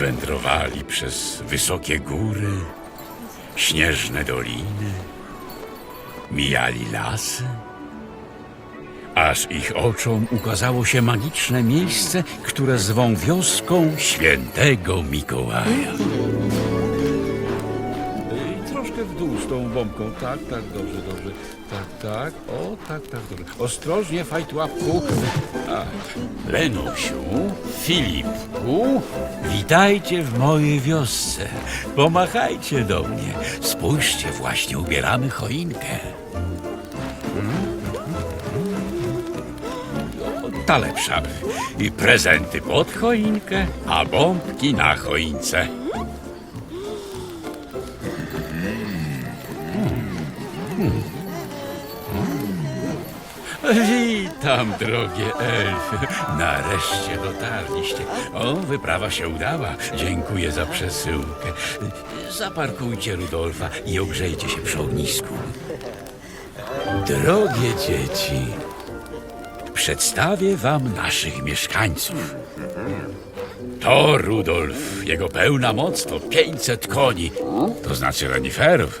Wędrowali przez wysokie góry, śnieżne doliny, mijali lasy, aż ich oczom ukazało się magiczne miejsce, które zwą wioską świętego Mikołaja. Z tą bombką. Tak, tak, dobrze, dobrze. Tak, tak. O, tak, tak, dobrze. Ostrożnie, fajt łapku. Lenusiu, Filipku, witajcie w mojej wiosce. Pomachajcie do mnie. Spójrzcie, właśnie ubieramy choinkę. Ta lepsza. I prezenty pod choinkę, a bombki na choince. Witam, drogie elfy. Nareszcie dotarliście. O, wyprawa się udała. Dziękuję za przesyłkę. Zaparkujcie Rudolfa i ogrzejcie się przy ognisku. Drogie dzieci, przedstawię wam naszych mieszkańców. To Rudolf. Jego pełna moc to 500 koni, to znaczy reniferów.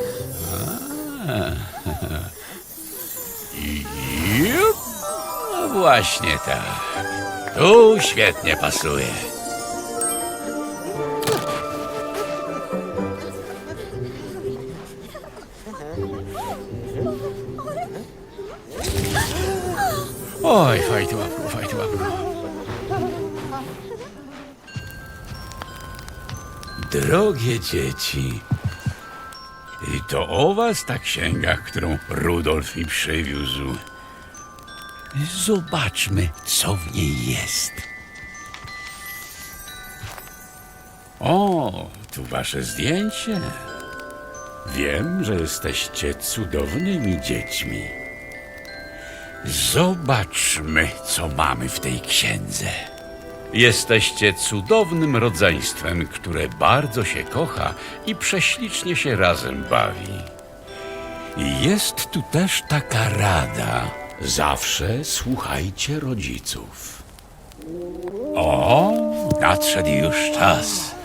Jup. No właśnie tak. Tu świetnie pasuje. Oj, fajty łapku, fajty łapku. Drogie dzieci, to o was ta księga, którą Rudolf mi przywiózł. Zobaczmy, co w niej jest. O, tu wasze zdjęcie. Wiem, że jesteście cudownymi dziećmi. Zobaczmy, co mamy w tej księdze. Jesteście cudownym rodzeństwem, które bardzo się kocha i prześlicznie się razem bawi. I jest tu też taka rada. Zawsze słuchajcie rodziców. O, nadszedł już czas.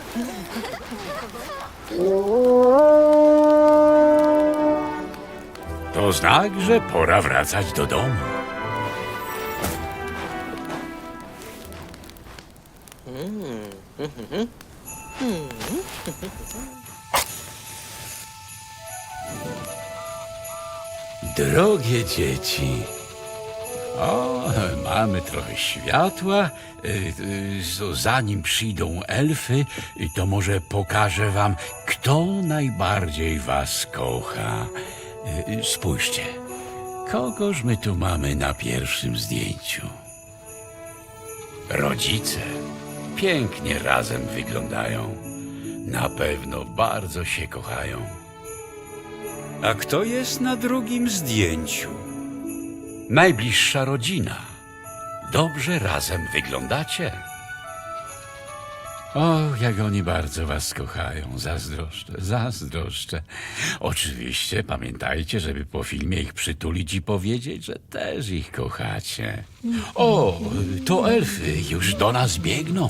To znak, że pora wracać do domu. Drogie dzieci, o, mamy trochę światła. Y, y, Zanim przyjdą elfy, y, to może pokażę wam, kto najbardziej was kocha. Spójrzcie, kogoż my tu mamy na pierwszym zdjęciu? Rodzice pięknie razem wyglądają. Na pewno bardzo się kochają. A kto jest na drugim zdjęciu? Najbliższa rodzina. Dobrze razem wyglądacie. O, jak oni bardzo was kochają. Zazdroszczę, zazdroszczę. Oczywiście pamiętajcie, żeby po filmie ich przytulić i powiedzieć, że też ich kochacie. O, to elfy już do nas biegną.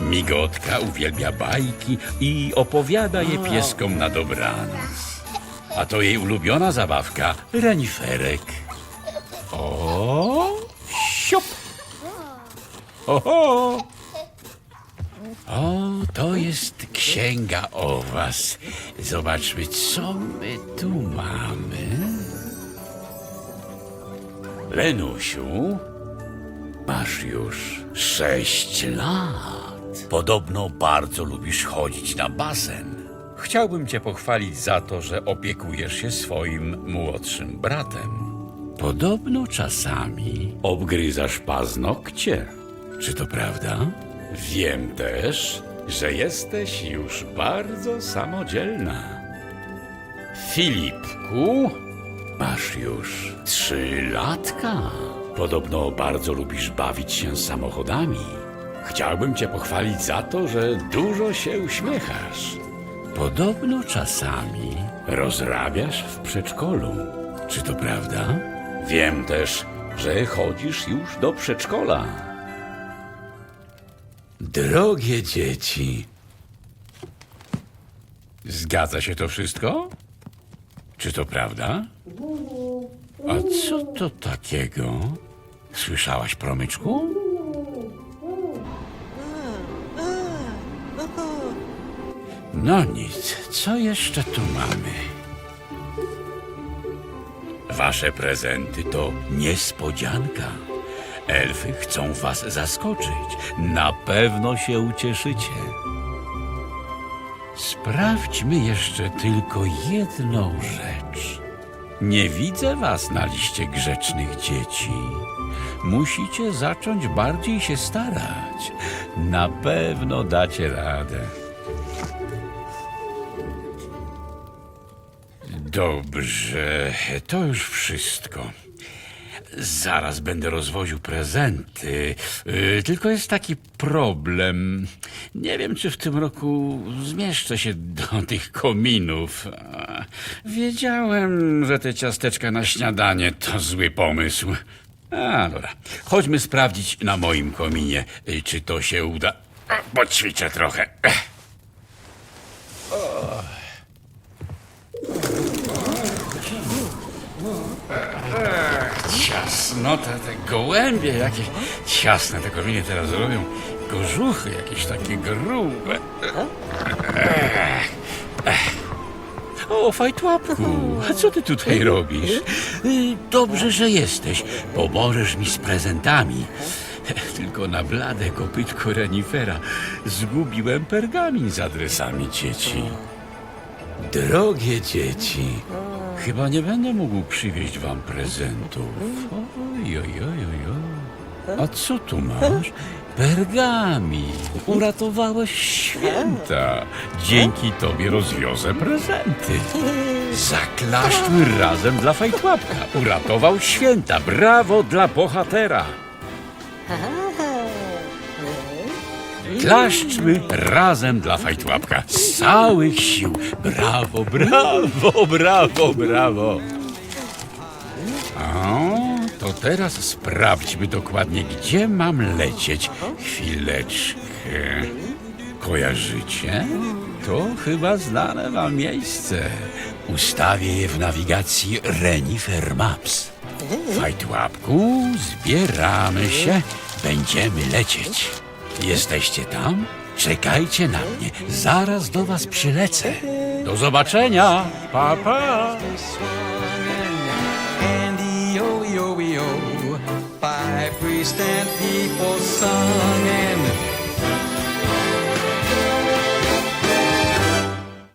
Migotka uwielbia bajki i opowiada je pieskom na dobranoc. A to jej ulubiona zabawka reniferek. O, siup! Oho! O, to jest księga o was. Zobaczmy, co my tu mamy. Lenusiu, masz już sześć lat. Podobno bardzo lubisz chodzić na basen. Chciałbym cię pochwalić za to, że opiekujesz się swoim młodszym bratem. Podobno czasami obgryzasz paznokcie. Czy to prawda? Wiem też, że jesteś już bardzo samodzielna. Filipku, masz już trzy latka. Podobno bardzo lubisz bawić się samochodami. Chciałbym cię pochwalić za to, że dużo się uśmiechasz. Podobno czasami rozrabiasz w przedszkolu. Czy to prawda? Wiem też, że chodzisz już do przedszkola. Drogie dzieci. Zgadza się to wszystko? Czy to prawda? A co to takiego? Słyszałaś, promyczku? No nic, co jeszcze tu mamy? Wasze prezenty to niespodzianka. Elfy chcą was zaskoczyć. Na pewno się ucieszycie. Sprawdźmy jeszcze tylko jedną rzecz. Nie widzę was na liście grzecznych dzieci. Musicie zacząć bardziej się starać. Na pewno dacie radę. Dobrze, to już wszystko. Zaraz będę rozwoził prezenty. Yy, Tylko jest taki problem. Nie wiem, czy w tym roku zmieszczę się do tych kominów. Wiedziałem, że te ciasteczka na śniadanie to zły pomysł. A, dobra. Chodźmy sprawdzić na moim kominie, yy, czy to się uda. Poćwiczę trochę. Ciasno, te, te gołębie jakieś ciasne te kominy teraz robią. Kożuchy jakieś takie grube. O, fajtłapku, a co ty tutaj robisz? Dobrze, że jesteś. Pomożesz mi z prezentami. Tylko na blade kopytko renifera zgubiłem pergamin z adresami dzieci. Drogie dzieci, chyba nie będę mógł przywieźć wam prezentów. Oj, oj, oj, oj. A co tu masz? Pergamin. Uratowałeś święta. Dzięki tobie rozwiozę prezenty. Zaklaszczmy razem dla fajtłapka. Uratował święta. Brawo dla bohatera. Klaszczmy razem dla fajtłapka. Z całych sił. Brawo, brawo, brawo, brawo. O, to teraz sprawdźmy dokładnie, gdzie mam lecieć. Chwileczkę. Kojarzycie? To chyba znane wam miejsce. Ustawię je w nawigacji Renifer Maps. Fajtłapku, zbieramy się, będziemy lecieć. Jesteście tam? Czekajcie na mnie, zaraz do was przylecę. Do zobaczenia, pa pa! People sung,